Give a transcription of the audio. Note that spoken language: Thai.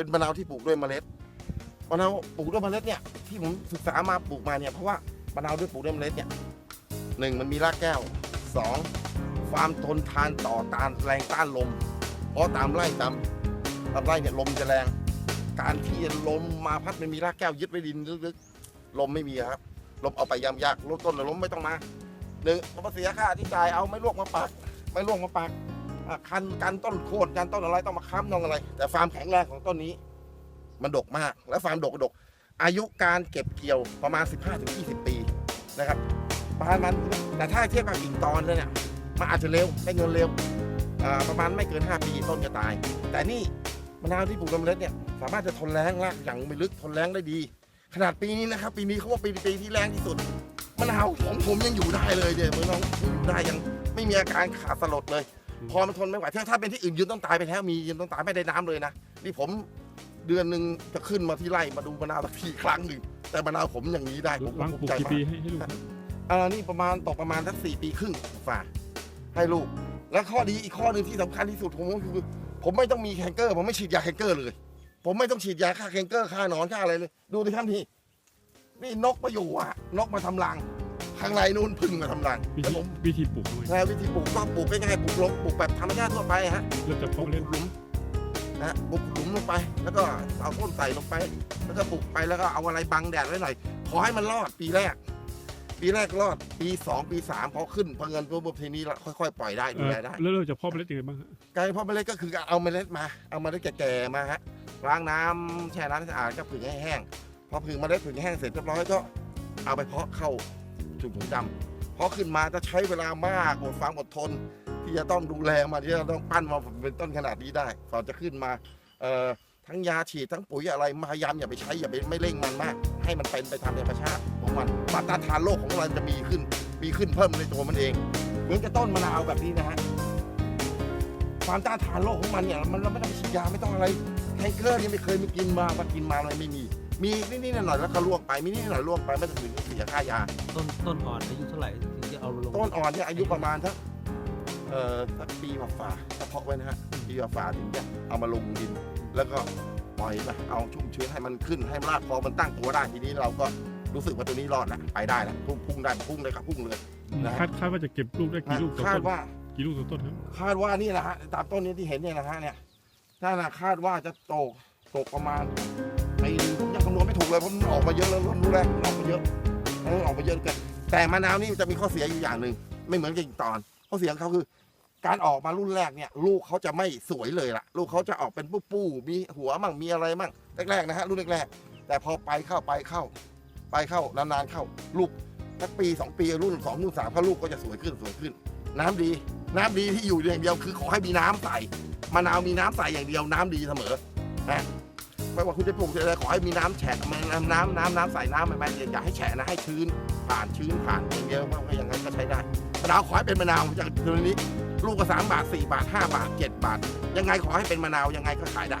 เป็นมะนาวที่ปลูกด้วยเมล็ดมะนาวปลูกด้วยเมล็ดเนี่ยที่ผมศึกษามาปลูกมาเนี่ยเพราะว่ามะนาวด้วยปลูกด้วยเมล็ดเนี่ยหนึ่งมันมีรากแก้วสองความทนทานต่อตานแรงต้านลม เพราะตามไร่ตามตามไร่เนี่ยลมจะแรง การที่ลมมาพัดมันมีรากแก้วยึดไว้ดินลึกๆลมไม่มีครับลมเอาไปยามยากลดต้นลมไม่ต้องมาหนึ่งพอเสียค่าที่จ่ายเอาไม่ลวกมาปัก ไม่ลวกมาปัก คันกันต้นโค่นกันต้นอะไรต้องมาค้ำต้องอะไร แต่ฟาร์มแข็งแรงของต้นนี้ มันดกมาก และฟาร์มดกดก อายุการเก็บเกี่ยวประมาณ 15-20 ปีนะครับประมาณนั้นแต่ถ้าเทียบกับกิ่งตอนเลยเนี่ยมันอาจจะเร็วได้เงินเร็วประมาณไม่เกิน 5 ปีต้นจะตาย แต่นี่มะนาวที่ปลูกลำเล็ดเนี่ยสามารถจะทนแรงรากอย่างไม่ลึกทนแรงได้ดี ขนาดปีนี้นะครับ ปีนี้เขาว่าปีปีที่แรงที่สุดมะนาวของผมยังอยู่ได้เลยเนี่ยมึงน้องยังอยู่ได้ยังไม่มีอาการขาดสลดเลย พอมันทนไม่ไหวถ้าถ้าเป็นที่อื่นยืนต้องตายไปแล้วมียืนต้องตายไม่ได้น้ำเลยนะนี่ผมเดือนหนึ่งจะขึ้นมาที่ไร่มาดูมะนาวสักทีครั้งหนึ่งแต่มะนาวผมอย่างนี้ได้ผมวางภูปลูมิกใจกี่มากปีให้ให้ลูกอ่านี่ประมาณตกประมาณสักสี่ปีครึ่งฝ่าให้ลูก และข้อดีอีกข้อหนึ่งที่สำคัญที่สุดผมก็คือ ผมไม่ต้องมีแคนเกอร์ ผมไม่ฉีดยาแคนเกอร์เลย ผมไม่ต้องฉีดยาฆ่าแคนเกอร์ฆ่าหนอนฆ่าอะไรเลย ดูดิครับนี่นี่นกมาอยู่อะ นกมาทำรัง ข้างในนู่นพึ่งมาทำรังวิแต่ธีผมวิธีปลูกทำไมแล้วิธีปลูกก็ปลูกง่ายๆปลูกลงปลูกแบบธรรมชาติทั่วไปฮะเริ่มจากเพาะปเล่นลูกหลุมนะฮะปลูกหลุมลงไป แล้วก็เอาต้นใส่ลงไป แล้วก็ปลูกไปแล้วก็เอาอะไรบังแดดไว้หน่อย ขอให้มันรอดปีแรก ปีแรกรอดปีสองปีสามพอขึ้นพอเงินปุ๊บทีนี้เราค่อยๆปล่อยได้เอดูอแลได้ แล้วเราจะเพาะเมล็ดยังไงบ้างฮะการเพาะเมล็ดก็คือการเอาเมล็ดมา เอาเมล็ดแก่ๆมาฮะล้างน้ำแช่น้ำให้สะอาดก็ผึ่งให้แห้ง พอผึ่งเมล็ดผึ่งให้แห้งเสร็จเรียบร้อยก็เอาไปเพาะเข้า ถุงถุงดำเพราะขึ้นมาจะใช้เวลามากอดความอดทน ที่จะต้องดูแลมาที่จะต้องปั้นมาเป็นต้นขนาดนี้ได้ก่อนจะขึ้นมาทั้งยาฉีดทั้งปุ๋ยอะไรพยายามอย่าไปใช้อย่าไปไม่เร่งมันมาก ให้มันเป็นไปตามธรรมชาติของมันมาตรฐานโลกของมันจะมีขึ้น มีขึ้นเพิ่มในตัวมันเอง เหมือนกับต้นมะนาวแบบนี้นะฮะความต้านทานโรคของมันเนี่ยมันเราไม่ต้องฉีดยาไม่ต้องอะไรแทงเกอร์นี่ไม่เคยมีกินมามากินมาอะไรไม่มี มีนิดๆหน่อยๆแล้วก็ล่วงไปมีนิดๆหน่อยๆล่วงไปไม่ต้องถึงเสียค่ายา ต้นต้นอ่อนอายุเท่าไหร่ถึงจะเอาลงต้นอ่อนเนี่ยอายุประมาณสักเอ่อสักปีกว่าฝ่าเฉพาะไว้นะฮะปีกว่าฝ่าถึงจะเอามาลงดิน แล้วก็ปล่อยไปเอาชุ่มชื้นให้มันขึ้นให้มันรากพอมันตั้งตัวได้ทีนี้เราก็รู้สึกว่าตัวนี้รอดละไปได้ละพุ่งพุ่งได้พุ่งเลยครับพุ่งเลยนะคาดคาดว่าจะเก็บลูกได้กี่ลูกต่อคาดต้นว่า กี่ลูกต่อต้นครับคาดว่านี่แหละฮะตามต้นนี้ที่เห็นเนี่ยนะฮะเนี่ยถ้านะคาดว่าจะตกตกประมาณปีหนึงผมยังคำนวณไม่ถูกเลยเพราะมันออกมาเยอะแล้วรู้แรกมันออกมาเยอะมันออกมาเยอะเกินแต่มะนาวนี่จะมีข้อเสียอยู่อย่างหนึ่งไม่เหมือนกับอีกตอนข้อเสียของเขาคือ การออกมารุ่นแรกเนี่ย ลูกเขาจะไม่สวยเลยล่ะ ลูกเขาจะออกเป็นปู้ๆมีหัวมั่งมีอะไรมั่งแรกๆนะฮะรุ่นแรกๆแต่พอไปเข้าไปเข้า ไปเข้านานๆเข้า ลูกสักปีสองปีรุ่นสองรุ่นสามเขาลูกก็จะสวยขึ้นสวยขึ้น น้ำดี น้ำดีที่อยู่อย่างเดียวคือขอให้มีน้ำใส่มะนาวมีน้ำใส่อย่างเดียวน้ำดีเสมอนะ ไม่ว่าคุณจะปลูกอะไรขอให้มีน้ำแฉะน้ำน้ำน้ำน้ำใส่น้ำไม่ไม่อย่าให้แฉะนะให้ชื้นผ่านชื้นผ่านอย่างเดียวว่าอย่างนั้นก็ใช้ได้มะนาวขอให้เป็นมะนาวจากตัวนี้ ลูกก็สามบาทสี่บาทห้าบาทเจ็ดบาท ยังไงขอให้เป็นมะนาวยังไงก็ขายได้